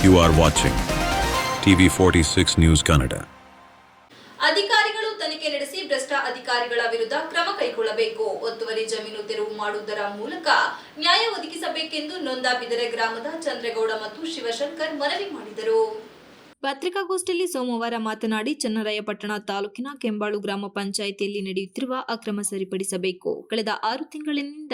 You are watching TV 46 News Kannada. ಅಧಿಕಾರಿಗಳು ತನಿಖೆ ನಡೆಸಿ ಭ್ರಷ್ಟ ಅಧಿಕಾರಿಗಳ ವಿರುದ್ಧ ಕ್ರಮ ಕೈಗೊಳ್ಳಬೇಕು ಒತ್ತುವರಿ ಜಮೀನು ತೆರವು ಮಾಡುವುದರ ಮೂಲಕ ನ್ಯಾಯ ಒದಗಿಸಬೇಕೆಂದು ನೊಂದ ಬಿದರೆ ಗ್ರಾಮದ ಚಂದ್ರೇಗೌಡ ಮತ್ತು ಶಿವಶಂಕರ್ ಮನವಿ ಮಾಡಿದರು ಪತ್ರಿಕಾಗೋಷ್ಠಿಯಲ್ಲಿ ಸೋಮವಾರ ಮಾತನಾಡಿ ಚನ್ನರಾಯಪಟ್ಟಣ ತಾಲೂಕಿನ ಕೆಂಬಾಳು ಗ್ರಾಮ ಪಂಚಾಯಿತಿಯಲ್ಲಿ ನಡೆಯುತ್ತಿರುವ ಅಕ್ರಮ ಸರಿಪಡಿಸಬೇಕು. ಕಳೆದ ಆರು ತಿಂಗಳಿನಿಂದ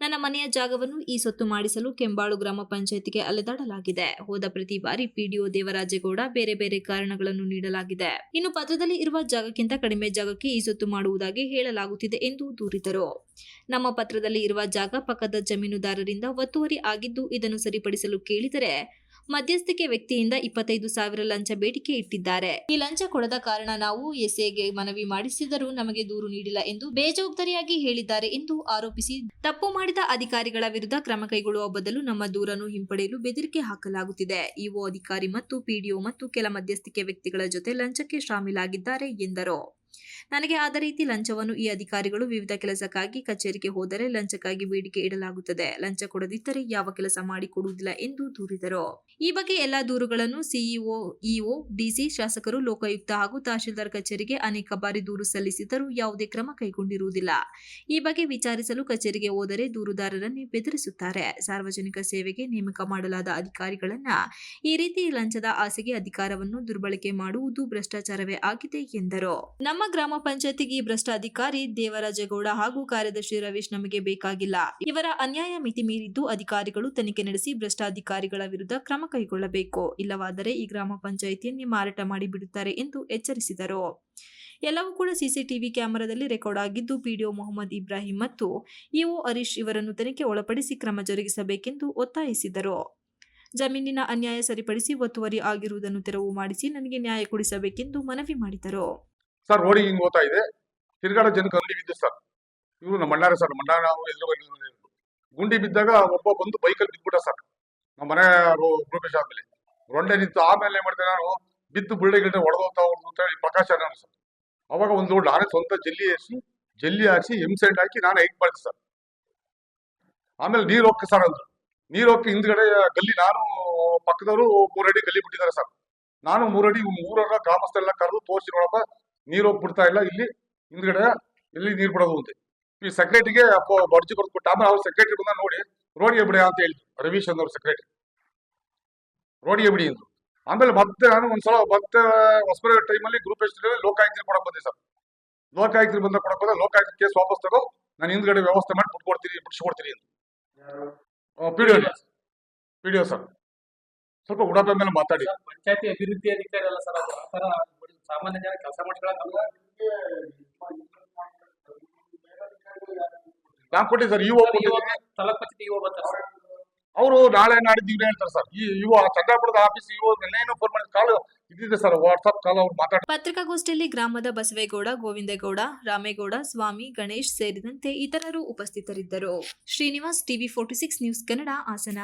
ನನ್ನ ಮನೆಯ ಜಾಗವನ್ನು ಈ ಸೊತ್ತು ಮಾಡಿಸಲು ಕೆಂಬಾಳು ಗ್ರಾಮ ಪಂಚಾಯಿತಿಗೆ ಅಲೆದಾಡಲಾಗಿದೆ. ಹೋದ ಪ್ರತಿ ಬಾರಿ ಪಿಡಿಒ ದೇವರಾಜೇಗೌಡ ಬೇರೆ ಬೇರೆ ಕಾರಣಗಳನ್ನು ನೀಡಲಾಗಿದೆ. ಇನ್ನು ಪತ್ರದಲ್ಲಿ ಇರುವ ಜಾಗಕ್ಕಿಂತ ಕಡಿಮೆ ಜಾಗಕ್ಕೆ ಈ ಸೊತ್ತು ಮಾಡುವುದಾಗಿ ಹೇಳಲಾಗುತ್ತಿದೆ ಎಂದು ದೂರಿದರು. ನಮ್ಮ ಪತ್ರದಲ್ಲಿ ಇರುವ ಜಾಗ ಪಕ್ಕದ ಜಮೀನುದಾರರಿಂದ ಒತ್ತುವರಿ ಆಗಿದ್ದು ಇದನ್ನು ಸರಿಪಡಿಸಲು ಕೇಳಿದರೆ ಮಧ್ಯಸ್ಥಿಕೆ ವ್ಯಕ್ತಿಯಿಂದ ಇಪ್ಪತ್ತೈದು ಸಾವಿರ ಲಂಚ ಬೇಡಿಕೆ ಇಟ್ಟಿದ್ದಾರೆ. ಈ ಲಂಚ ಕೊಡದ ಕಾರಣ ನಾವು ಎಸ್ಎಗೆ ಮನವಿ ಮಾಡಿಸಿದರೂ ನಮಗೆ ದೂರು ನೀಡಿಲ್ಲ ಎಂದು ಬೇಜವಾಬ್ದಾರಿಯಾಗಿ ಹೇಳಿದ್ದಾರೆ ಎಂದು ಆರೋಪಿಸಿ ತಪ್ಪು ಮಾಡಿದ ಅಧಿಕಾರಿಗಳ ವಿರುದ್ಧ ಕ್ರಮ ಕೈಗೊಳ್ಳುವ ಬದಲು ನಮ್ಮ ದೂರನ್ನು ಹಿಂಪಡೆಯಲು ಬೆದರಿಕೆ ಹಾಕಲಾಗುತ್ತಿದೆ. ಇಒ ಅಧಿಕಾರಿ ಮತ್ತು ಪಿಡಿಒ ಮತ್ತು ಕೆಲ ಮಧ್ಯಸ್ಥಿಕೆ ವ್ಯಕ್ತಿಗಳ ಜೊತೆ ಲಂಚಕ್ಕೆ ಶಾಮೀಲಾಗಿದ್ದಾರೆ ಎಂದರು. ನನಗೆ ಆದ ರೀತಿ ಲಂಚವನ್ನು ಈ ಅಧಿಕಾರಿಗಳು ವಿವಿಧ ಕೆಲಸಕ್ಕಾಗಿ ಕಚೇರಿಗೆ ಹೋದರೆ ಲಂಚಕ್ಕಾಗಿ ಬೇಡಿಕೆ ಇಡಲಾಗುತ್ತದೆ. ಲಂಚ ಕೊಡದಿದ್ದರೆ ಯಾವ ಕೆಲಸ ಮಾಡಿಕೊಡುವುದಿಲ್ಲ ಎಂದು ದೂರಿದರು. ಈ ಬಗ್ಗೆ ಎಲ್ಲಾ ದೂರುಗಳನ್ನು ಸಿಇಒ, ಇಒ, ಡಿಸಿ, ಶಾಸಕರು, ಲೋಕಾಯುಕ್ತ ಹಾಗೂ ತಹಶೀಲ್ದಾರ್ ಕಚೇರಿಗೆ ಅನೇಕ ಬಾರಿ ದೂರು ಸಲ್ಲಿಸಿದರೂ ಯಾವುದೇ ಕ್ರಮ ಕೈಗೊಂಡಿರುವುದಿಲ್ಲ. ಈ ಬಗ್ಗೆ ವಿಚಾರಿಸಲು ಕಚೇರಿಗೆ ಹೋದರೆ ದೂರುದಾರರನ್ನೇ ಬೆದರಿಸುತ್ತಾರೆ. ಸಾರ್ವಜನಿಕ ಸೇವೆಗೆ ನೇಮಕ ಮಾಡಲಾದ ಅಧಿಕಾರಿಗಳನ್ನ ಈ ರೀತಿ ಲಂಚದ ಆಸೆಗೆ ಅಧಿಕಾರವನ್ನು ದುರ್ಬಳಕೆ ಮಾಡುವುದು ಭ್ರಷ್ಟಾಚಾರವೇ ಆಗಿದೆ ಎಂದರು. ನಮ್ಮ ಗ್ರಾಮ ಪಂಚಾಯತಿಗೆ ಭ್ರಷ್ಟಾಧಿಕಾರಿ ದೇವರಾಜೇಗೌಡ ಹಾಗೂ ಕಾರ್ಯದರ್ಶಿ ರವೀಶ್ ನಮಗೆ ಬೇಕಾಗಿಲ್ಲ. ಇವರ ಅನ್ಯಾಯ ಮಿತಿ ಮೀರಿದ್ದು ಅಧಿಕಾರಿಗಳು ತನಿಖೆ ನಡೆಸಿ ಭ್ರಷ್ಟಾಧಿಕಾರಿಗಳ ವಿರುದ್ಧ ಕ್ರಮ ಕೈಗೊಳ್ಳಬೇಕು. ಇಲ್ಲವಾದರೆ ಈ ಗ್ರಾಮ ಪಂಚಾಯಿತಿಯನ್ನೇ ಮಾರಾಟ ಮಾಡಿ ಬಿಡುತ್ತಾರೆ ಎಂದು ಎಚ್ಚರಿಸಿದರು. ಎಲ್ಲವೂ ಕೂಡ ಸಿಸಿಟಿವಿ ಕ್ಯಾಮೆರಾದಲ್ಲಿ ರೆಕಾರ್ಡ್ ಆಗಿದ್ದು, ಪಿಡಿಒ ಮೊಹಮ್ಮದ್ ಇಬ್ರಾಹಿಂ ಮತ್ತು ಇಒ ಹರೀಶ್ ಇವರನ್ನು ತನಿಖೆ ಒಳಪಡಿಸಿ ಕ್ರಮ ಜರುಗಿಸಬೇಕೆಂದು ಒತ್ತಾಯಿಸಿದರು. ಜಮೀನಿನ ಅನ್ಯಾಯ ಸರಿಪಡಿಸಿ ಒತ್ತುವರಿ ಆಗಿರುವುದನ್ನು ತೆರವು ಮಾಡಿಸಿ ನನಗೆ ನ್ಯಾಯ ಕೊಡಿಸಬೇಕೆಂದು ಮನವಿ ಮಾಡಿದರು. ಸರ್ ರೋಡಿಗೆ ಹಿಂಗೆ ಹೋಗ್ತಾ ಇದೆ. ತಿರ್ಗಾಡ ಜನಕ್ಕೆ ಅಂಗಡಿ ಬಿದ್ದು ಸರ್. ಇವರು ನಮ್ಮ ಅಣ್ಣಾರ ಸರ್ ಮಣ್ಣಾರ ಎದುರು ಗುಂಡಿ ಬಿದ್ದಾಗ ಒಬ್ಬ ಬಂದು ಬೈಕಲ್ಲಿ ಬಿದ್ಬಿಟ್ಟ ಸರ್. ನಮ್ಮ ಮನೆ ಪ್ರವೇಶ ಆದ್ಮೇಲೆ ರೊಂಡೆ ನಿಂತು ಆಮೇಲೆ ಏನ್ ನಾನು, ಬಿದ್ದು ಬುಳ್ಳೆ ಗಿಲ್ಡೆ ಹೊಡೆದೋಗ್ತಾ ಹೊಡೆದು ಅಂತ ಹೇಳಿ ಪ್ರಕಾಶ ನಾನು ಸರ್. ಅವಾಗ ಒಂದು ದೊಡ್ಡ ನಾನೇ ಸ್ವಂತ ಜಲ್ಲಿ ಹಾರಿಸಿ ಜಲ್ಲಿ ಹಾರಿಸಿ ಎಂಸೆಂಟ್ ಹಾಕಿ ನಾನು ಹೈಟ್ ಮಾಡಿದೆ ಸರ್. ಆಮೇಲೆ ನೀರು ಹೋಗ್ಕೆ ಸರ್ ಅಂದ್ರು. ನೀರು ಹೋಗಿ ಹಿಂದ್ಗಡೆ ಗಲ್ಲಿ ನಾನು, ಪಕ್ಕದವರು ಮೂರಡಿ ಗಲ್ಲಿ ಬಿಟ್ಟಿದ್ದಾರೆ ಸರ್. ನಾನು ಮೂರಡಿ ಮೂರರ ಗ್ರಾಮಸ್ಥರೆಲ್ಲ ಕರೆದು ತೋರಿಸಿ ನೋಡಪ್ಪ ನೀರು ಹೋಗಿ ಬಿಡ್ತಾ ಇಲ್ಲ ಇಲ್ಲಿ ಹಿಂದ್ಗಡೆ ಎಲ್ಲಿ ನೀರು ಬಿಡೋದು ಅಂತ. ಈ ಸೆಕ್ರೆಟರಿಗೆ ಬರ್ಜಿ ಬರ್ದ್ಬಿಟ್ಟು ಆಮೇಲೆ ಅವ್ರ ಸೆಕ್ರೆಟರಿ ಬಂದ ನೋಡಿ ರೋಡಿಗೆ ಬಿಡಿ ಅಂತ ಹೇಳಿದ್ರು. ರವೀಶ್ ಅಂದ್ರ ಸೆಕ್ರೆಟರಿ ರೋಡಿಗೆ ಬಿಡಿ ಅಂದ್ರು. ಆಮೇಲೆ ಮತ್ತೆ ನಾನು ಒಂದ್ಸಲ ಮತ್ತೆ ಹೊಸಬರ ಟೈಮಲ್ಲಿ ಗ್ರೂಪ್ ಎಸ್ಟಿನಲ್ಲಿ ಲೋಕಾಯುಕ್ತರಿಗೆ ಕೊಡಕ್ ಬಂದೆ ಸರ್. ಲೋಕಾಯುಕ್ತರಿಗೆ ಬಂದ ಕೊಡಕ್ ಬಂದ ಲೋಕಾಯುಕ್ತ ಕೇಸ್ ವಾಪಸ್ ತಗೋ ನಾನು ಹಿಂದ್ಗಡೆ ವ್ಯವಸ್ಥೆ ಮಾಡಿ ಬಿಟ್ಕೊಡ್ತೀನಿ ಬಿಡಿಸ್ಕೊಡ್ತೀನಿ ಅಂತ P D P D sir. ಸ್ವಲ್ಪ ಉಡಾಪೆ ಮೇಲೆ ಮಾತಾಡಿ. ಪಂಚಾಯತಿ ಅಭಿವೃದ್ಧಿ ಅಧಿಕಾರಿ ಅಲ್ಲ ಸರ್ ಸಾಮಾನ್ಯ ಜನ ಕೆಲಸ ಮಾಡ್ಕೊಳ್ಳೋದಲ್ಲ ನಾನು ಕೊಟ್ಟಿದ್ದೆ ಸರ್ ಇವು ಕೊಟ್ಟಿದ್ದೀನಿ. ತಾಲೂಕ್ ಇವ ಬರ್ತಾರೆ ಸರ್. ಅವರು ನಾಳೆ ನಾಡಿದ್ದು ಇವ್ರು ಹೇಳ್ತಾರೆ ಸರ್. ಈ ಇವ ಚಂದ್ರಾಪುರದ ಆಫೀಸ್ ಇವ ನೆನ್ನೆನೂ ಫೋನ್ ಮಾಡಿದ ಕಾಲ್ ಇದ್ದಿದೆ ಸರ್ ವಾಟ್ಸ್ಆಪ್ ಕಾಲ್ ಅವ್ರು ಮಾತಾಡ್ತಾರೆ ಪತ್ರಿಕಾಗೋಷ್ಠಿಯಲ್ಲಿ ಗ್ರಾಮದ ಬಸವೇಗೌಡ ಗೋವಿಂದೇಗೌಡ ರಾಮೇಗೌಡ ಸ್ವಾಮಿ ಗಣೇಶ್ ಸೇರಿದಂತೆ ಇತರರು ಉಪಸ್ಥಿತರಿದ್ದರು. Srinivas TV forty six news Kannada Hassan.